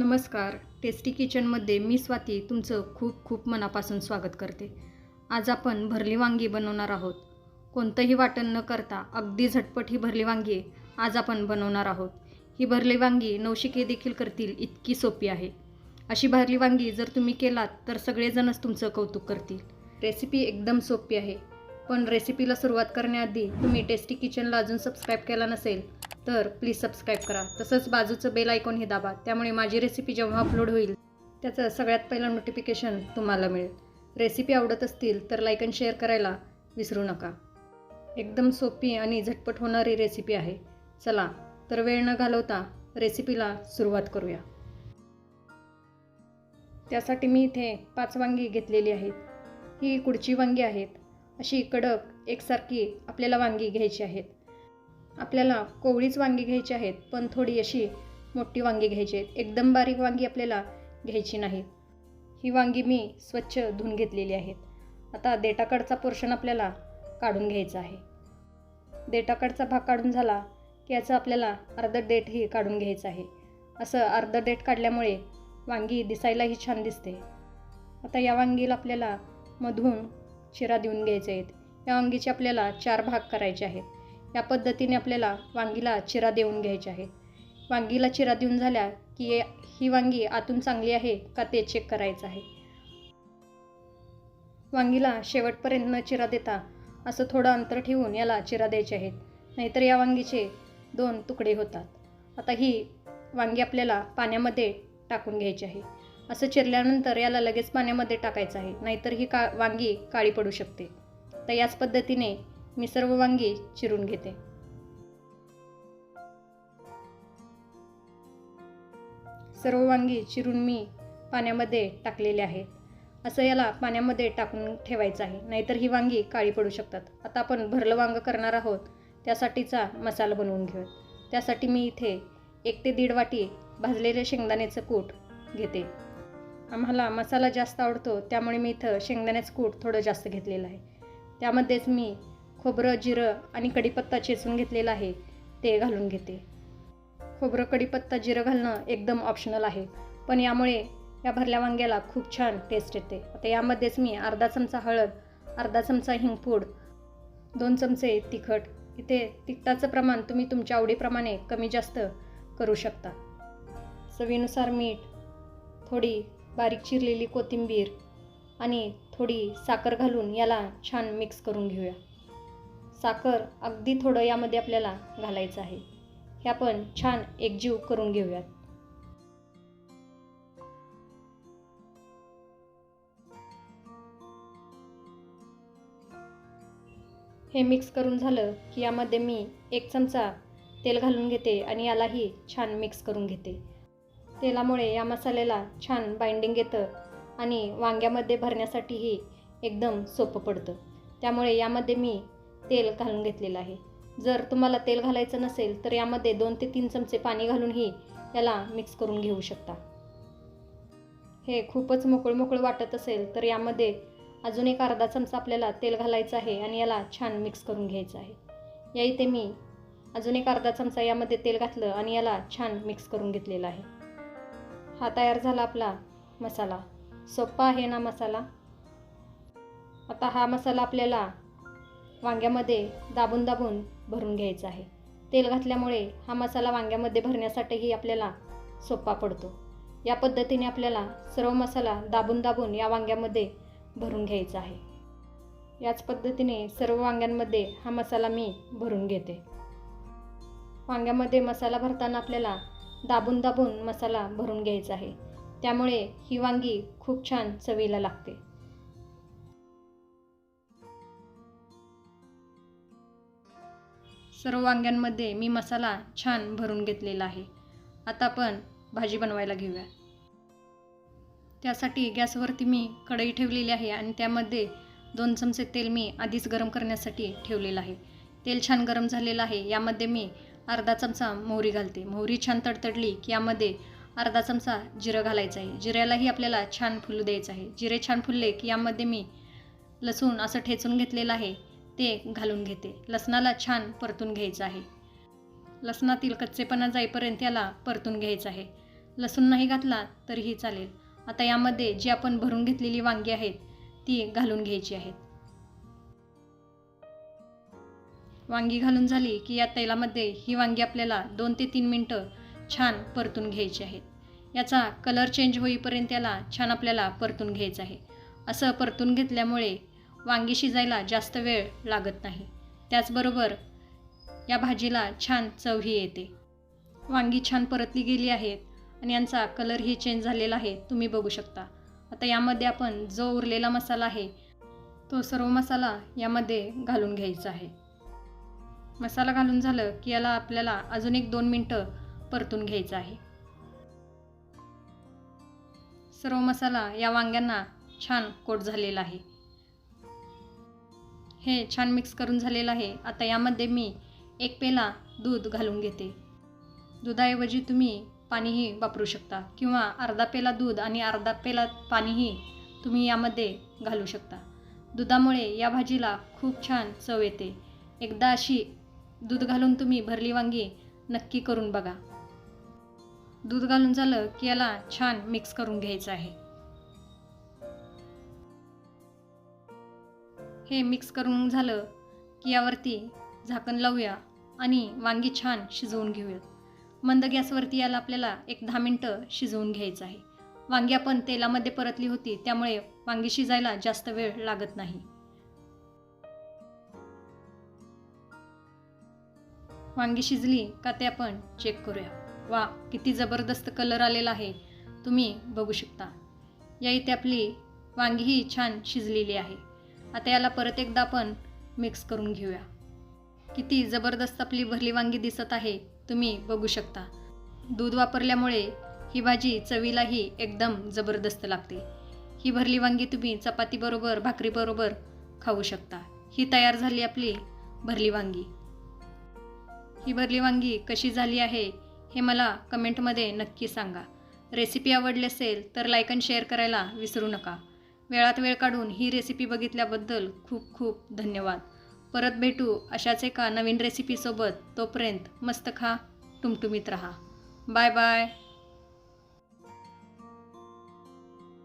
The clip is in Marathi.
नमस्कार. टेस्टी किचनमध्ये मी स्वाती तुमचं खूप खूप मनापासून स्वागत करते. आज आपण भरली वांगी बनवणार आहोत. कोणतंही वाटण न करता अगदी झटपट ही भरली वांगी आज आपण बनवणार आहोत. ही भरली वांगी नवशिके देखील करतील इतकी सोपी आहे. अशी भरली वांगी जर तुम्ही केलात तर सगळेजणच तुमचं कौतुक करतील. रेसिपी एकदम सोपी आहे. पण रेसिपीला सुरुवात करण्याआधी तुम्ही टेस्टी किचनला अजून सबस्क्राईब केला नसेल तर प्लीज सबस्क्राईब करा. तसंच बाजूचं बेल आयकॉन हे दाबा. त्यामुळे माझी रेसिपी जेव्हा अपलोड होईल त्याचं सगळ्यात पहिलं नोटिफिकेशन तुम्हाला मिळेल. रेसिपी आवडत असतील तर लाईक अँड शेअर करायला विसरू नका. एकदम सोपी आणि झटपट होणारी रेसिपी आहे. चला तर वेळ न घालवता रेसिपीला सुरुवात करूया. त्यासाठी मी इथे पाच वांगी घेतलेली आहेत. ही कुडची वांगी आहेत. अशी कडक एकसारखी आपल्याला वांगी घ्यायची आहेत. आपल्याला कोवळीच वांगी घ्यायची आहेत पण थोडी अशी मोठी वांगी घ्यायची आहेत. एकदम बारीक वांगी आपल्याला घ्यायची नाहीत ही वांगी मी स्वच्छ धुवून घेतलेली आहेत आता देटाकडचा पोर्शन आपल्याला काढून घ्यायचा आहे. देटाकडचा भाग काढून झाला की याचं आपल्याला अर्ध देठही काढून घ्यायचं आहे. असं अर्ध देठ काढल्यामुळे वांगी दिसायलाही छान दिसते. आता या वांगीला आपल्याला मधून चिरा देऊन घ्यायचे आहेत. या वांगीचे आपल्याला चार भाग करायचे आहेत. या पद्धतीने आपल्याला वांगीला चिरा देऊन घ्यायची आहे. वांगीला चिरा देऊन झाल्या की ही वांगी आतून चांगली आहे का ते चेक करायचं आहे. वांगीला शेवटपर्यंत न चिरा देता असं थोडं अंतर ठेवून याला चिरा द्यायचे आहेत. नाहीतर या वांगीचे दोन तुकडे होतात. आता ही वांगी आपल्याला पाण्यामध्ये टाकून घ्यायची आहे. असं चिरल्यानंतर याला लगेच पाण्यामध्ये टाकायचं आहे. नाहीतर ही का वांगी काळी पडू शकते. तर याच पद्धतीने मी सर्व वांगी चिरून घेते. सर्व वांगी चिरून मी पाण्यामध्ये टाकलेले आहेत असं याला पाण्यामध्ये टाकून ठेवायचं आहे. नाहीतर ही वांगी काळी पडू शकतात. आता आपण भरलं वांग करणार आहोत त्यासाठीचा मसाला बनवून घेऊयात. त्यासाठी मी इथे एक ते दीड वाटी भाजलेले शेंगदाण्याचं कूट घेते. आम्हाला मसाला जास्त आवडतो त्यामुळे मी इथं शेंगदाण्याचं कूट थोडं जास्त घेतलेलं आहे. त्यामध्येच मी खोबरं जिरं आणि कढीपत्ता चेचून घेतलेला आहे ते घालून घेते. खोबरं कढीपत्ता जिरं घालणं एकदम ऑप्शनल आहे पण यामुळे या भरल्या वांग्याला खूप छान टेस्ट येते. आता यामध्येच मी अर्धा चमचा हळद अर्धा चमचा हिंगपूड दोन चमचे तिखट इथे तिखटाचं प्रमाण तुम्ही तुमच्या आवडीप्रमाणे कमी जास्त करू शकता. चवीनुसार मीठ थोडी बारीक चिरलेली कोथिंबीर आणि थोडी साखर घालून याला छान मिक्स करून घेऊया. साखर अगदी थोडं यामध्ये आपल्याला घालायचं आहे. हे आपण छान एकजीव करून घेऊयात. हे मिक्स करून झालं की यामध्ये मी एक चमचा तेल घालून घेते आणि यालाही छान मिक्स करून घेते. तेलामुळे या मसाल्याला छान बाइंडिंग येतं आणि वांग्यामध्ये भरण्यासाठीही एकदम सोपं पडतं. त्यामुळे यामध्ये मी तेल घालून घेतलेलं आहे. जर तुम्हाला तेल घालायचं नसेल तर यामध्ये दोन ते तीन चमचे पाणी घालूनही याला मिक्स करून घेऊ शकता. हे खूपच मोकळं मोकळं वाटत असेल तर यामध्ये अजून एक अर्धा चमचा आपल्याला तेल घालायचं आहे आणि याला छान मिक्स करून घ्यायचं आहे. या इथे मी अजून एक अर्धा चमचा यामध्ये तेल घातलं आणि याला छान मिक्स करून घेतलेला आहे. हा तयार झाला आपला मसाला. सोप्पा आहे ना मसाला? आता हा मसाला आपल्याला वांग्यामध्ये दाबून दाबून भरून घ्यायचं आहे. तेल घातल्यामुळे हा मसाला वांग्यामध्ये भरण्यासाठीही आपल्याला सोपा पडतो. या पद्धतीने आपल्याला सर्व मसाला दाबून दाबून या वांग्यामध्ये भरून घ्यायचा आहे. याच पद्धतीने सर्व वांग्यांमध्ये हा मसाला मी भरून घेते. वांग्यामध्ये मसाला भरताना आपल्याला दाबून दाबून मसाला भरून घ्यायचा आहे. त्यामुळे ही वांगी खूप छान चवीला लागते. सर्व वांग्यांमध्ये मी मसाला छान भरून घेतलेला आहे. आता आपण भाजी बनवायला घेऊया. त्यासाठी गॅसवरती मी कढई ठेवलेली आहे आणि त्यामध्ये दोन चमचे तेल मी आधीच गरम करण्यासाठी ठेवलेलं आहे. तेल छान गरम झालेलं आहे. यामध्ये मी अर्धा चमचा मोहरी घालते. मोहरी छान तडतडली की यामध्ये अर्धा चमचा जिरं घालायचं आहे. जिऱ्यालाही आपल्याला छान फुलू द्यायचं आहे. जिरे छान फुलले की यामध्ये मी लसूण असं ठेचून घेतलेलं आहे. ते घालून घेते. लसणाला छान परतून घ्यायचं आहे. लसणातील कच्चेपणा जाईपर्यंत याला परतून घ्यायचं आहे. लसूण नाही घातला तरीही चालेल. आता यामध्ये जी आपण भरून घेतलेली वांगी आहेत ती घालून घ्यायची आहेत. वांगी घालून झाली की या तेलामध्ये ही वांगी आपल्याला दोन ते तीन मिनटं छान परतून घ्यायची आहेत याचा कलर चेंज होईपर्यंत याला छान आपल्याला परतून घ्यायचं आहे. असं परतून घेतल्यामुळे वांगी शिजायला जास्त वेळ लागत नाही. त्याचबरोबर या भाजीला छान चवही येते. वांगी छान परतली गेली आहेत आणि यांचा कलरही चेंज झालेला आहे तुम्ही बघू शकता. आता यामध्ये आपण जो उरलेला मसाला आहे तो सर्व मसाला यामध्ये घालून घ्यायचा आहे. मसाला घालून झालं की याला आपल्याला अजून एक दोन मिनटं परतून घ्यायचं आहे. सर्व मसाला या वांग्यांना छान कोट झालेला आहे. हे छान मिक्स करून झालेलं आहे. आता यामध्ये मी एक पेला दूध घालून घेते. दुधाऐवजी तुम्ही पाणीही वापरू शकता किंवा अर्धा पेला दूध आणि अर्धा पेला पाणीही तुम्ही यामध्ये घालू शकता. दुधामुळे या भाजीला खूप छान चव येते. एकदा अशी दूध घालून तुम्ही भरली वांगी नक्की करून बघा. दूध घालून झालं की याला छान मिक्स करून घ्यायचं आहे. हे मिक्स करून झालं की यावरती झाकण लावूया आणि वांगी छान शिजवून घेऊयात मंद गॅसवरती याला आपल्याला एक दहा मिनटं शिजवून घ्यायचं आहे. वांगी आपण तेलामध्ये परतली होती त्यामुळे वांगी शिजायला जास्त वेळ लागत नाही. वांगी शिजली का ते आपण चेक करूया. वा किती जबरदस्त कलर आलेला आहे. तुम्ही बघू शकता. या इथे आपली वांगीही छान शिजलेली आहे. आता याला परत एकदा आपण मिक्स करून घेऊया. किती जबरदस्त आपली भरली वांगी दिसत आहे तुम्ही बघू शकता. दूध वापरल्यामुळे ही भाजी चवीलाही एकदम जबरदस्त लागते. ही भरली वांगी तुम्ही चपातीबरोबर भाकरीबरोबर खाऊ शकता. ही तयार झाली आपली भरली वांगी. ही भरली वांगी कशी झाली आहे हे मला कमेंटमध्ये नक्की सांगा. रेसिपी आवडली असेल तर लाईक अँड शेअर करायला विसरू नका. वेळात वेळ काढून ही रेसिपी बघितल्याबद्दल खूप खूप धन्यवाद. परत भेटू अशाच एका नवीन रेसिपीसोबत तोपर्यंत मस्त खा टुमटुमीत राहा. Bye bye